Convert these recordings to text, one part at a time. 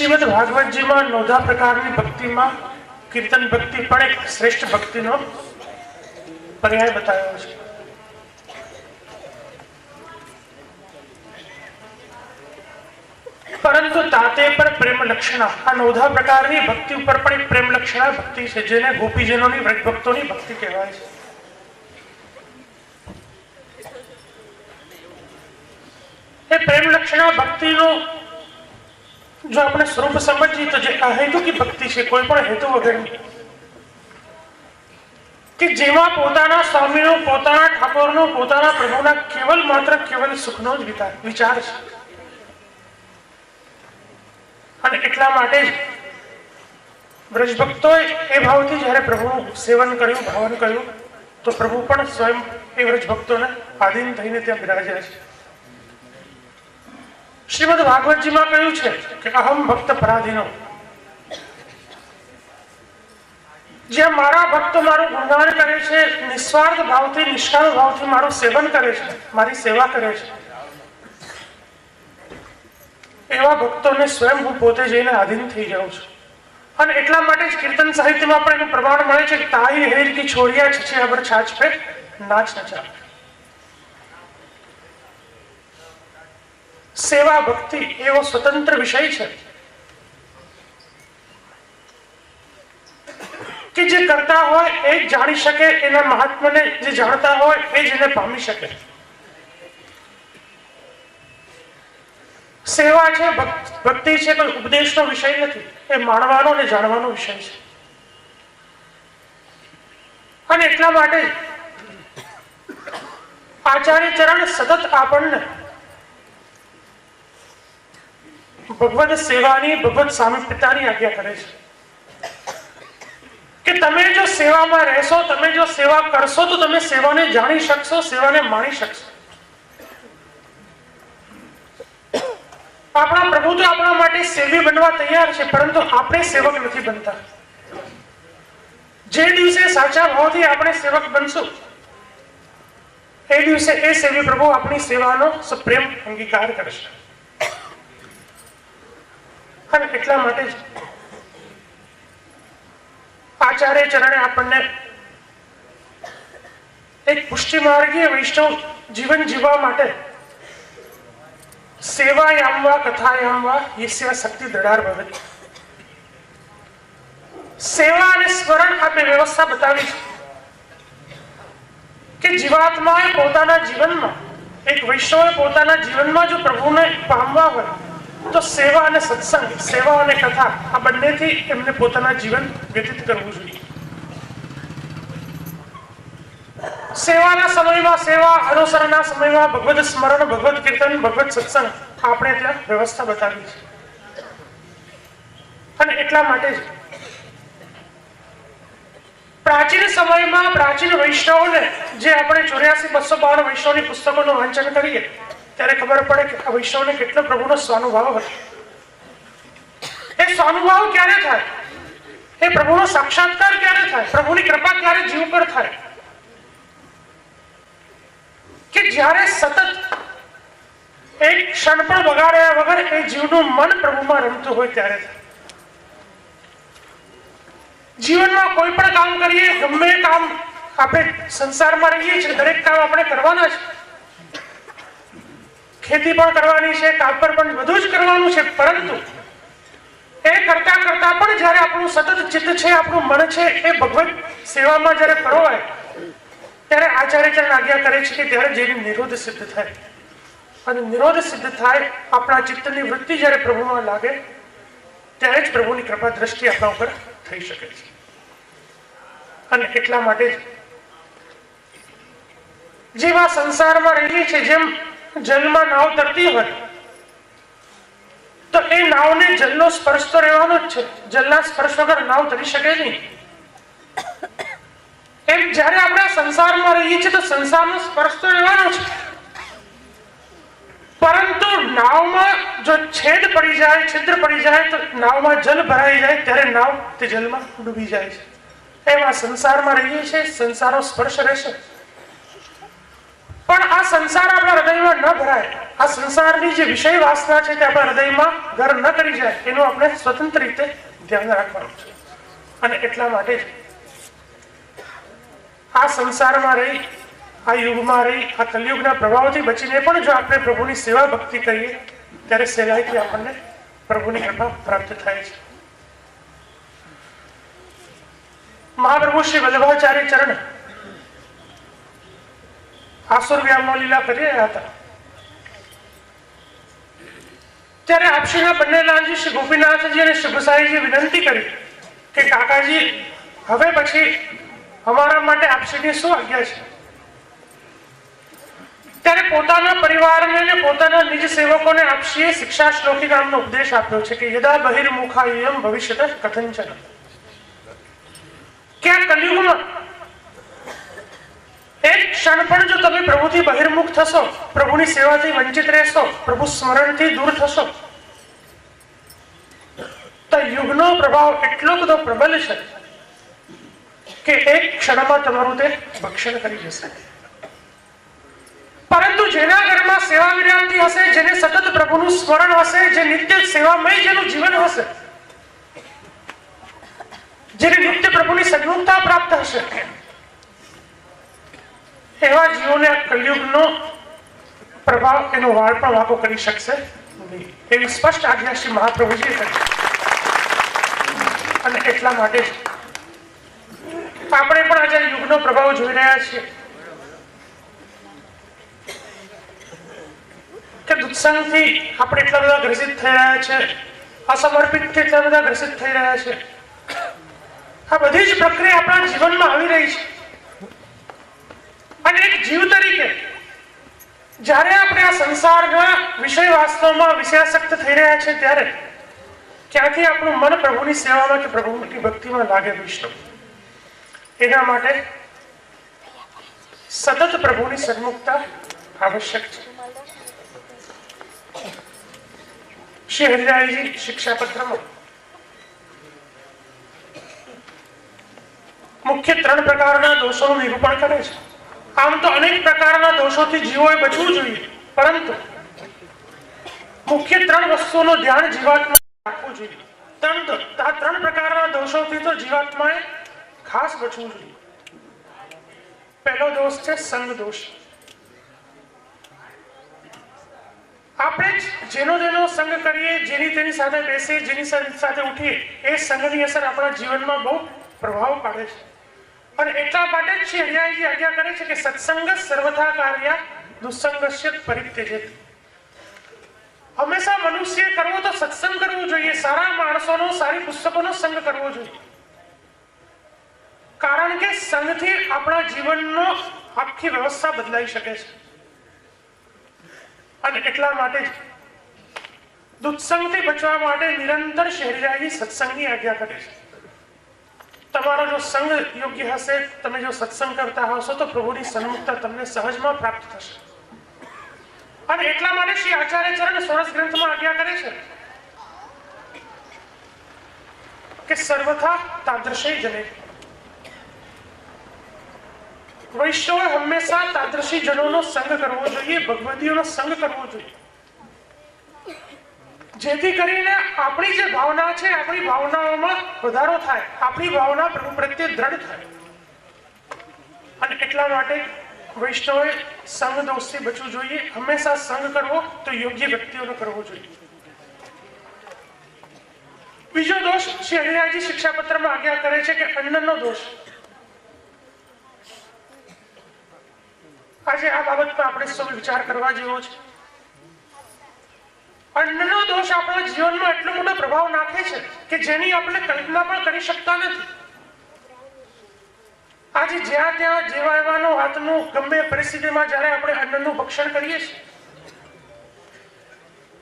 શ્રીમદ ભાગવતજીમાં નોધા પ્રકારની ભક્તિમાં કીર્તન ભક્તિ પણ એક શ્રેષ્ઠ ભક્તિનો પર્યાય બતાવ્યો છે. પરંતુ તાતે પર પ્રેમ લક્ષણા આ નોધા પ્રકારની ભક્તિ ઉપર પણ એક પ્રેમ લક્ષણા ભક્તિ છે, જેને ગોપીજનોની વ્રજ ભક્તોની ભક્તિ કહેવાય છે. એ પ્રેમ લક્ષણા ભક્તિનું જો આપણે સ્વરૂપ સમજીએ તો જે અહેતુકી ભક્તિ છે, કોઈ પણ હેતુ વગરની. કે જેમાં પોતાના સ્વામીનો, પોતાના ઠાકોરનો, પોતાના પ્રભુના કેવલ માત્ર કેવલ સુખનો જ વિચાર વિચાર છે. અને એટલા માટે જ વ્રજભક્તોએ એ ભાવથી જ્યારે પ્રભુનું સેવન કર્યું, ભાવન કર્યું, તો પ્રભુ પણ સ્વયં એ વ્રજભક્તોને આધીન થઈને ત્યાં બિરાજ્યા છે. શ્રીમદ ભાગવતજીમાં કહ્યું છે કે અહમ ભક્ત પરાધીનો. જે મારા ભક્તો મારું ગુણગાન કરે છે, નિસ્વાર્થ ભાવથી નિષ્કાળ ભાવથી મારું સેવન કરે છે, મારી સેવા કરે છે. એવા ભક્તોને સ્વયં હું પોતે જઈને આધીન થઈ જાઉં છું. અને એટલા માટે જ કીર્તન સાહિત્યમાં પણ એનું પ્રમાણ મળે છે તાઈ હેર કી છોડિયા છે અબર છાછ પે નાચ નચા સેવા ભક્તિ એવો સ્વતંત્ર વિષય છે. કે જે કરતા હોય એ જાણી શકે, એના મહાત્માને જે જાણતા હોય એ જ એને પામી શકે. સેવા છે, ભક્તિ છે, કોઈ ઉપદેશનો વિષય નથી. એ માણવાનો અને જાણવાનો વિષય છે. અને એટલા માટે આચાર્ય ચરણ સતત આપણને ભગવત સેવાની ભગવત સ્વામી પિતાની આજ્ઞા કરે છે. કે તમે જો સેવામાં રહેશો, તમે જો સેવા કરશો, તો તમે સેવાને જાણી શકશો, સેવાને માણી શકશો. આપણા પ્રભુ તો આપણા માટે સેવી બનવા તૈયાર છે, પરંતુ આપણે સેવક નથી બનતા. જે દિવસે સાચા ભાવથી આપણે સેવક બનશું, એ દિવસે એ સેવી પ્રભુ આપણી સેવાનો સપ્રેમ અંગીકાર કરશે. અને એટલા માટે જ આચાર્ય ચરણે આપણને એક પુષ્ટિ માર્ગીય વૈષ્ણવ જીવન જીવવા માટે સેવાયામ વા કથાયામ વા યસ્યા શક્તિ દડાર ભવતી સેવા અને સ્મરણ આપે વ્યવસ્થા બતાવી છે કે જીવાત્માએ પોતાના જીવનમાં, એક વૈષ્ણવે પોતાના જીવનમાં જો પ્રભુને પામવા હોય તો સેવા અને સત્સંગ, સેવા અને કથા, આ બંનેથી એમને પોતાના જીવન વ્યતીત કરવું જોઈએ. સેવાના સમયમાં સેવા, અનુસરણના સમયમાં ભગવત સ્મરણ ભગવત કીર્તન ભગવત સત્સંગ, આપણે ત્યાં વ્યવસ્થા બતાવી છે. અને એટલા માટે જ પ્રાચીન સમયમાં પ્રાચીન વૈષ્ણવોને જે આપણે ચોર્યાસી, બસો બાવન વૈષ્ણવની પુસ્તકોનું વાંચન કરીએ ત્યારે ખબર પડે કે આ વૈષ્ણવને કેટલો પ્રભુનો સ્વાનુભાવ હતો. એ સ્વાનુભાવ ક્યારે થાય? એ પ્રભુનો સાક્ષાત્કાર ક્યારે થાય? પ્રભુની કૃપા ક્યારે જીવ પર થાય? કે જ્યારે સતત એક ક્ષણ પણ બગાડ્યા વગર એ જીવનું મન પ્રભુમાં રમતું હોય ત્યારે જીવનમાં કોઈ પણ કામ કરીએ, ગમે કામ આપણે સંસારમાં રહીએ છીએ, દરેક કામ આપણે કરવાના છે. ખેતી પણ કરવાની છે કાપડ પણ બધું જ કરવાનું છે, પરંતુ એ કરતા કરતા પણ જ્યારે આપણું સતત ચિત્ત છે, આપણું મન છે, એ ભગવત સેવામાં જ્યારે ફરવાય, ત્યારે આચાર્ય ચરણ આજ્ઞા કરે છે કે ત્યારે જેની નિરોધ સિદ્ધ થાય. અને નિરોધ સિદ્ધ થાય, આપણા ચિત્તની વૃત્તિ જ્યારે પ્રભુમાં લાગે, ત્યારે જ પ્રભુની કૃપા દ્રષ્ટિ આપણા ઉપર થઈ શકે છે. અને એટલા માટે જેવા સંસારમાં રહીએ છીએ જેમ જલમાં નાવ તરતી હોય. તો એ નાવને જલનો સ્પર્શ તો રહેવાનો જ છે. જલના સ્પર્શ વગર નાવ તરી શકે નહીં. એમ જ્યારે આપણે સંસારમાં રહીએ છીએ તો સંસારનો સ્પર્શ તો રહેવાનો છે. પરંતુ નાવમાં જો છેદ પડી જાય, છિદ્ર પડી જાય, તો નાવમાં જલ ભરાઈ જાય, ત્યારે નાવ તે જલમાં ડૂબી જાય છે. એમાં સંસારમાં રહીએ છીએ, સંસારનો સ્પર્શ રહેશે. પણ આ સંસાર આપણા હૃદયમાં ન ભરાય. આ સંસારની જે વિષય વાસના છે તે આપણા હૃદયમાં ઘર ન કરી જાય, એનું આપણે સ્વતંત્ર રીતે ધ્યાન રાખવાનું છે. અને એટલા માટે આ સંસારમાં રહી, આ યુગમાં રહી, આ કલયુગના પ્રભાવથી બચીને પણ જો આપણે પ્રભુની સેવા ભક્તિ કરીએ, ત્યારે સહેલાઈથી આપણને પ્રભુની કૃપા પ્રાપ્ત થાય છે. મહાપ્રભુ શ્રી વલ્લભાચાર્ય ચરણ આસુર વ્યામનો લીલા કરી રહ્યા હતા. ત્યારે આપશ્રીના બંને લાલજી શ્રી ગોપીનાથજી અને શ્રી વિનંતી કરી કે કાકાજી, હવે પછી અમારા માટે આપશ્રીની શું આજ્ઞા છે? ત્યારે પોતાના પરિવારને અને પોતાના નિજ સેવકોને આપશ્રીએ શિક્ષા શ્લોકી નામનો ઉપદેશ આપ્યો છે કે યદા બહિર્મુખાયમ ભવિષ્યત કથન કે આ કલયુગમાં એક ક્ષણ પણ જો તમે પ્રભુથી બહિર્મુખ થશો, પ્રભુની સેવાથી વંચિત રહેશો, પ્રભુ સ્મરણથી દૂર થશો, તો યુગનો પ્રભાવ એટલો બધો પ્રબલ છે કે એક ક્ષણમાં તમારું તે ભક્ષણ કરી જશે. પરંતુ જેના ઘરમાં સેવા વિરામથી હશે, જેને સતત પ્રભુનું સ્મરણ હશે, જે નિત્ય સેવામય જેનું જીવન હશે, જેને નિત્ય પ્રભુની સન્મુખતા પ્રાપ્ત હશે એવા જીવોને આ કલયુગનો પ્રભાવ એનો વાળ પણ વાંકો કરી શકશે એવી સ્પષ્ટ આજ્ઞા શ્રી મહાપ્રભુજીએ કરી. અને એટલા માટે આપણે પણ આજે યુગનો પ્રભાવ જોઈ રહ્યા છીએ. કે દુત્સંગથી આપણે એટલા બધા ગ્રસિત થઈ રહ્યા છે, અસમર્પિતથી એટલા બધા ગ્રસિત થઈ રહ્યા છે. આ બધી જ પ્રક્રિયા આપણા જીવનમાં આવી રહી છે. અને એક જીવ તરીકે. જ્યારે આપણે આ સંસારના વિષય વાસ્તવમાં વિષયાસક્ત થઈ રહ્યા છે ત્યારે ક્યાંથી આપણું મન પ્રભુની સેવામાં કે પ્રભુની ભક્તિમાં લાગે વિષ્ણુ? એના માટે સતત પ્રભુની સન્મુખતા આવશ્યક છે. શ્રી હરિરાયજી શિક્ષાપત્રમાં મુખ્ય ત્રણ પ્રકારના દોષોનું નિરૂપણ કરે છે. આમ તો અનેક પ્રકારના દોષોથી જીવોએ બચવું જોઈએ. પરંતુ મુખ્ય ત્રણ વસ્તુઓનું ધ્યાન જીવાત્મા રાખવું જોઈએ. ત્રણ પ્રકારના દોષોથી તો જીવાત્માએ ખાસ બચવું જોઈએ. પહેલો દોષ છે સંગ દોષ. આપણે જેનો જેનો સંગ કરીએ, જેની તેની સાથે બેસીએ, જેની સાથે ઉઠીએ, એ સંગની અસર આપણા જીવનમાં બહુ પ્રભાવ પાડે છે. અને એટલા માટે જ શ્રી હરિયાજી આજ્ઞા કરે છે કે સત્સંગ સર્વથા કાર્ય દુસંગસ્ય પરિત્યજેત. હંમેશા મનુષ્ય કરવો તો સત્સંગ કરવો જોઈએ, સારા માણસોનો, સારી પુસ્તકોનો સંગ કરવો જોઈએ. કારણ કે સંગથી આપણા જીવનનો આખી વ્યવસ્થા બદલાઈ શકે છે. અને એટલા માટે જ બચવા માટે નિરંતર શહેરીરાજી સત્સંગની આજ્ઞા કરે છે. તમારો જો સંગ યોગ્ય હશે, તમે જો સત્સંગ કરતા હશો, તો પ્રભુની સન્મુખતા તમને સહજમાં પ્રાપ્ત થશે. અને એટલા માટે શ્રી આચાર્ય ચરણ સોરસ ગ્રંથમાં આજ્ઞા કરે છે કે સર્વથા તાદ્રશે જને. વૈષ્ણવે હંમેશા તાદ્રશી જનોનો સંગ કરવો જોઈએ, ભગવદીઓનો સંગ કરવો જોઈએ. જેથી કરીને આપણી જે ભાવના છે, આપણી ભાવનાઓમાં વધારો થાય. આપણી ભાવના પ્રભુ પ્રત્યે દ્રઢ થાય. અને એટલા માટે વૈષ્ણવે સંઘ દોષથી બચવું જોઈએ. હંમેશા સંઘ કરવો તો યોગ્ય વ્યક્તિઓનો કરવો જોઈએ. બીજો દોષ શ્રી હરિરાજી શિક્ષાપત્રમાં આજ્ઞા કરે છે કે અન્નનો દોષ. આજે આ બાબતમાં આપણે સૌ વિચાર કરવા જેવો છે. અન્નનો દોષ આપણા જીવનમાં એટલો મોટો પ્રભાવ નાખે છે કે જેની આપણે કલ્પના પણ કરી શકતા નથી. આજે જ્યાં ત્યાં જેવા એવાનું હાથનું ગમે પરિસ્થિતિમાં જ્યારે આપણે અન્નનું ભક્ષણ કરીએ છીએ,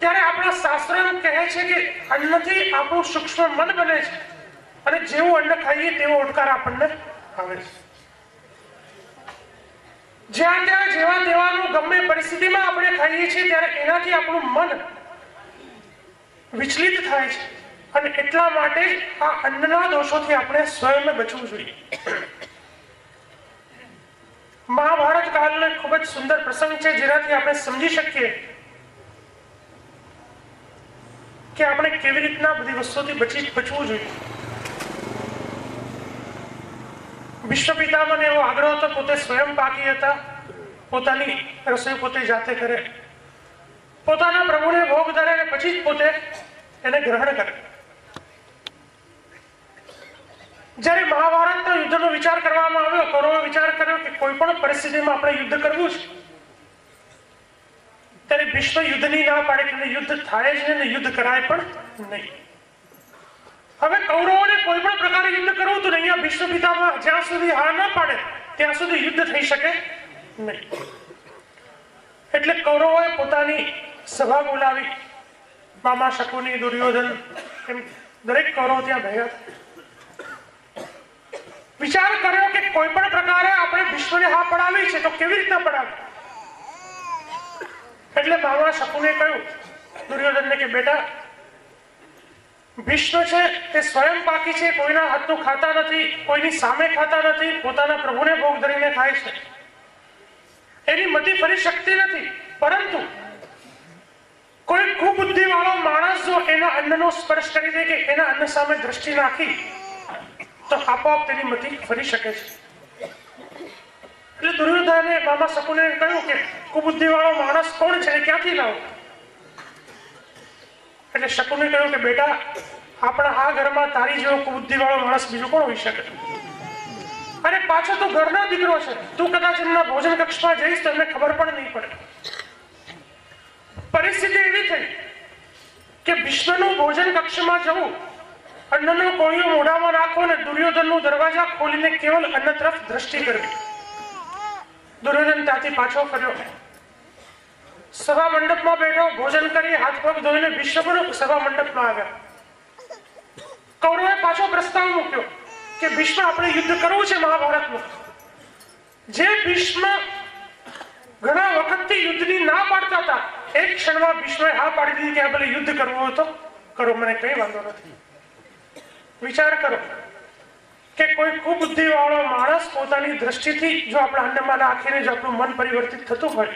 ત્યારે આપણા શાસ્ત્ર કહે છે કે અન્નથી આપણું સૂક્ષ્મ મન બને છે અને જેવું અન્ન ખાઈએ તેવો ઓડકાર આપણને આવે છે. જ્યાં ત્યાં જેવા તેવાનું ગમે પરિસ્થિતિમાં આપણે ખાઈએ છીએ, ત્યારે એનાથી આપણું મન વિચલિત થાય છે. અને એટલા માટે આ અન્નના દોષોથી આપણે સ્વયં બચવું જોઈએ. મહાભારત કાળનો ખૂબ જ સુંદર પ્રસંગ છે, જેનાથી આપણે સમજી શકીએ કે આપણે કેવી રીતના બધી વસ્તુથી બચી, બચવું જોઈએ. વિશ્વ પિતામાં એવો આગ્રહ હતો, પોતે સ્વયં પાકી હતા. પોતાની રસોઈ પોતે જાતે કરે. પોતાના પ્રભુને ભોગ ધરે પછી જ પોતે એને ગ્રહણ કરે. જ્યારે મહાભારતના યુદ્ધનો વિચાર કરવામાં આવ્યો કૌરવે વિચાર કર્યો કે કોઈ પણ પરિસ્થિતિમાં આપણે યુદ્ધ કરવું છે. ત્યારે ભીષ્મ યુદ્ધની ના પાડે કે યુદ્ધ થાય જ અને યુદ્ધ કરાય પણ નહીં. હવે કૌરવોને કોઈ પણ પ્રકારે યુદ્ધ કરવું તો અહીંયા ભીષ્મ પિતામાં જ્યાં સુધી હા ના પાડે, ત્યાં સુધી યુદ્ધ થઈ શકે નહીં. એટલે કૌરવોએ પોતાની સભા બોલાવી. મામા શકુની દુર્યોધન એમ દરેક કૌરવ ત્યાં ભેગા વિચાર કર્યો કે કોઈ પણ પ્રકારે આપણે વિશ્વને હા પડાવી છે તો કેવી રીતના પડાવી? એટલે મામા શકુને કહ્યું, દુર્યોધનને કે બેટા વિષ્ણુ છે તે સ્વયં પાકી છે, કોઈના હાથનું ખાતા નથી, કોઈની સામે ખાતા નથી, પોતાના પ્રભુને ભોગ ધરીને ખાય છે. એની મતિ ફરી શકતી નથી, પરંતુ કોઈ કુબુદ્ધિ વાળો માણસ જો એના અન્નનો સ્પર્શ કરી દે કે એના અન્ન સામે દ્રષ્ટિ નાખી, તો આપોઆપ તેની મતિ ફરી શકે છે. એટલે દુર્યોધને મામા શકુને કહ્યું કે કુબુદ્ધિ વાળો માણસ કોણ છે ક્યાંથી લાવો? એટલે શકુને કહ્યું કે બેટા, આપણા આ ઘરમાં તારી જેવો કુબુદ્ધિ વાળો માણસ બીજો કોણ હોઈ શકે? અરે પાછો તું ઘરનો દીકરો છે. તું કદાચ એમના ભોજન કક્ષમાં જઈશ તો એમને ખબર પણ નહીં પડે. પરિસ્થિતિ એવી થઈ કે ભીષ્મનું ભોજન કક્ષમાં જવું, અન્નનો કોળીઓ મોઢામાં રાખવો અને દુર્યોધનનું દરવાજા ખોલીને કેવલ અન્ન તરફ દ્રષ્ટિ કરવી. દુર્યોધન ત્યાંથી પાછો ફર્યો. સભા મંડપમાં બેઠો, ભોજન કરી હાથ પગ ધોઈને ભીષ્મ સભા મંડપમાં આવ્યા. કૌરવે પાછો પ્રસ્તાવ મૂક્યો કે ભીષ્મ આપણે યુદ્ધ કરવું છે મહાભારતનું જે ભીષ્મ ઘણા વખતથી યુદ્ધની ના પાડતા હતા એક ક્ષણમાં ભીષ્મે હા પાડી દીધી કે આ ભલે યુદ્ધ કરવું હોય તો કરો, મને કઈ વાંધો નથી. વિચાર કરો કે કોઈ કુબુદ્ધિ વાળો માણસ પોતાની દ્રષ્ટિથી જો આપણા અન્નમાં નાખીને જો આપણું મન પરિવર્તિત થતું હોય,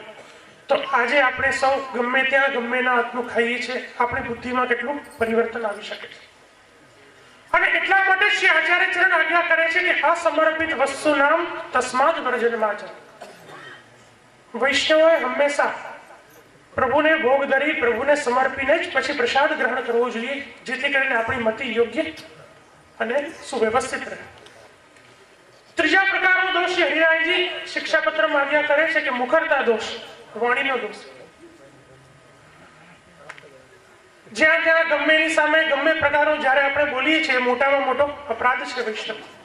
તો આજે આપણે સૌ ગમે ત્યાં ગમે ના હાથનું ખાઈએ છીએ, આપણી બુદ્ધિમાં કેટલું પરિવર્તન આવી શકે છે. અને એટલા માટે શ્રી આચાર્ય ચરણ આજ્ઞા કરે છે કે આ સમર્પિત વસ્તુ નામ તસ્માદ વર્જનમાં છે વૈષ્ણવોએ હંમેશા પ્રભુને ભોગ ધરી, પ્રભુને સમર્પીને જ પછી પ્રસાદ ગ્રહણ કરવો જોઈએ, જેથી કરીને આપણી મતિ યોગ્ય અને સુવ્યવસ્થિત રહે. ત્રીજા પ્રકારનો દોષ છે હરિરાયજી. શિક્ષાપત્રમાં આજ્ઞા કરે છે કે મુખરતા દોષ, વાણીનો દોષ. જ્યાં ત્યાં ગમે સામે ગમે પ્રકારનો જ્યારે આપણે બોલીએ છીએ, મોટામાં મોટો અપરાધ છે વૈષ્ણવ.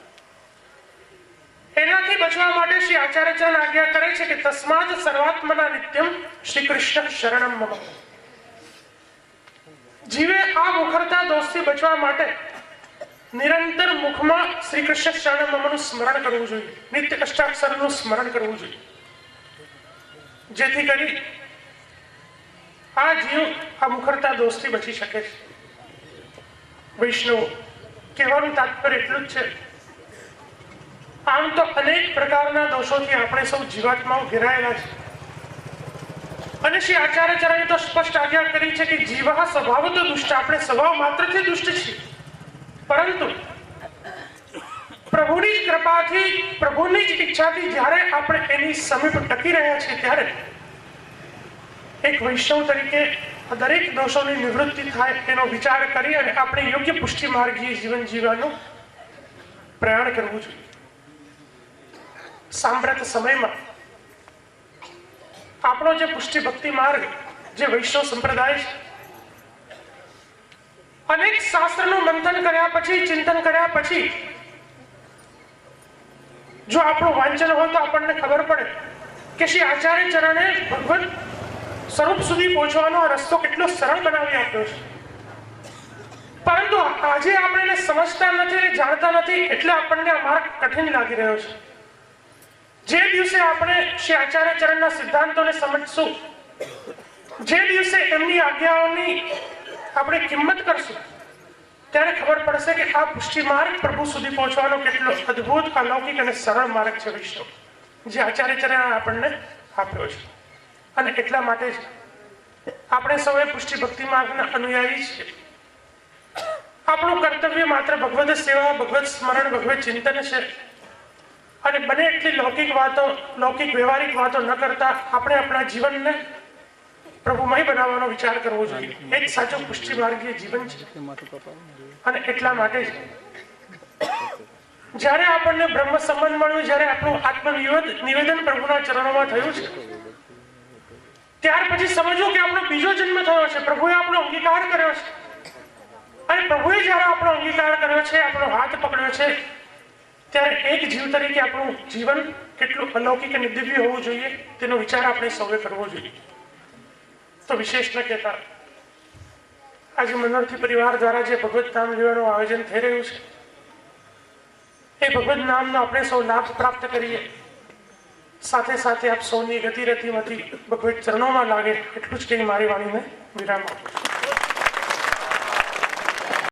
એનાથી બચવા માટે શ્રી આચાર્યચરણ આજ્ઞા કરે છે કે તસ્માદ સર્વાત્મના નિત્યમ શ્રી કૃષ્ણ શરણમ મમ. જીવે આ મુખરતા દોષથી બચવા માટે નિરંતર મુખમાં શ્રી કૃષ્ણ શરણમ મમનું સ્મરણ કરવું જોઈએ. નિત્ય કષ્ટાક્ષરનું સ્મરણ કરવું જોઈએ. જેથી કરી આ જીવ આ મુખરતા દોષથી બચી શકે છે. વૈષ્ણવ, કહેવાનું તાત્પર્ય એટલું જ છે આમ તો અનેક પ્રકારના દોષોથી આપણે સૌ જીવાત્માઓ ઘેરાયેલા છે અને શ્રી આચાર્યચરણે તો સ્પષ્ટ આજ્ઞા કરી છે કે જીવા સ્વભાવ તો દુષ્ટ, આપણે સ્વભાવ માત્રથી દુષ્ટ છીએ. પરંતુ પ્રભુની કૃપાથી, પ્રભુની જ ઈચ્છાથી જ્યારે આપણે એની સમીપ ટકી રહ્યા છીએ ત્યારે એક વૈષ્ણવ તરીકે દરેક દોષોની નિવૃત્તિ થાય એનો વિચાર કરી અને આપણે યોગ્ય પુષ્ટિ માર્ગીય જીવન જીવવાનું પ્રયાણ કરવું જોઈએ. સાંપ્રત સમયમાં આપણો જે પુષ્ટિ ભક્તિ માર્ગ, જે વૈષ્ણવ સંપ્રદાય છે, અનેક શાસ્ત્રનું મંથન કર્યા પછી, ચિંતન કર્યા પછી, જો આપણું વાંચન હોય તો આપણને ખબર પડે કે શ્રી આચાર્ય ચરણે ભગવત સ્વરૂપ સુધી પહોંચવાનો આ રસ્તો કેટલો સરળ બનાવી આપ્યો છે. પરંતુ આજે આપણે એને સમજતા નથી જાણતા નથી, એટલે આપણને આ માર્ગ કઠિન લાગી રહ્યો છે. જે દિવસે આપણે શ્રી આચાર્ય ચરણના સિદ્ધાંતોને સમજશું, જે દિવસે એમની આજ્ઞાઓની આપણે કિંમત કરશું, ત્યારે ખબર પડશે કે આ પુષ્ટિ માર્ગ પ્રભુ સુધી પહોંચવાનો કેટલો અદ્ભુત, અલૌકિક અને સરળ માર્ગ છે વિષ્ણુ, જે આચાર્ય ચરણ આપણને આપ્યો છે. અને એટલા માટે જ આપણે સૌએ પુષ્ટિ ભક્તિ માર્ગના અનુયાયી છીએ. આપણું કર્તવ્ય માત્ર ભગવત સેવા ભગવત સ્મરણ ભગવત ચિંતન છે. અને બને એટલી લૌકિક વાતો, લૌકિક વ્યવહારિક વાતો ન કરતા આપણે આપણા જીવનને પ્રભુમય બનાવવાનો વિચાર કરવો જોઈએ. એ જ સાચો પુષ્ટિ માર્ગીય જીવન છે. અને એટલા માટે જ્યારે આપણને બ્રહ્મ સંબંધ મળ્યું, જ્યારે આપણું આત્મ નિવેદન પ્રભુના ચરણોમાં થયું છે, ત્યાર પછી સમજવું કે આપણો બીજો જન્મ થયો છે. પ્રભુએ આપણો અંગીકાર કર્યો છે. અને પ્રભુએ જ્યારે આપણો અંગીકાર કર્યો છે, આપણો હાથ પકડ્યો છે ત્યારે એક જીવ તરીકે આપણું જીવન કેટલું અલૌકિક અને દિવ્ય હોવું જોઈએ, તેનો વિચાર આપણે સૌએ કરવો જોઈએ. તો વિશેષ ન કહેતા. આજે મનોરથી પરિવાર દ્વારા જે ભગવત નામ લેવાનું આયોજન થઈ રહ્યું છે, એ ભગવત નામનો આપણે સૌ લાભ પ્રાપ્ત કરીએ. સાથે સાથે આપ સૌની ગતિરતિમાંથી ભગવત ચરણોમાં લાગે, એટલું જ કહી મારી વાણીને વિરામ આપું